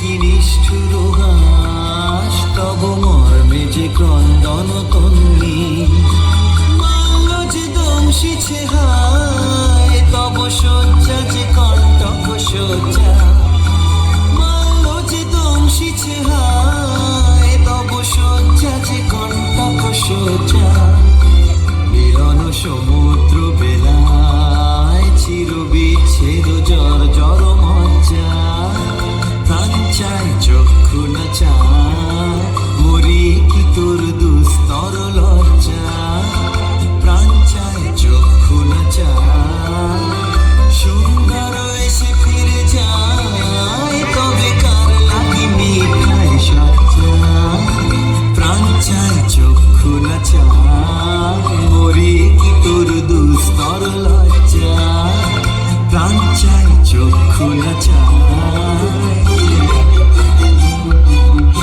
কি নিষ্ঠুর হাস তব মর্মে যে ক্রন্দন তন্নি। যে দংশিছে হায়, তব শয্যা যে কণ্টক শয্যা। মাল্য যে দংশিছে হায় না চায় কি তোর দুস্তর লজ্জা? প্রাণ চায়, চক্ষু না চায়। সুন্দর এসে ফিরে যায়, তবে কার লাগি মিঠাই সজ্জা প্রাণ চায়, চক্ষু না চায়।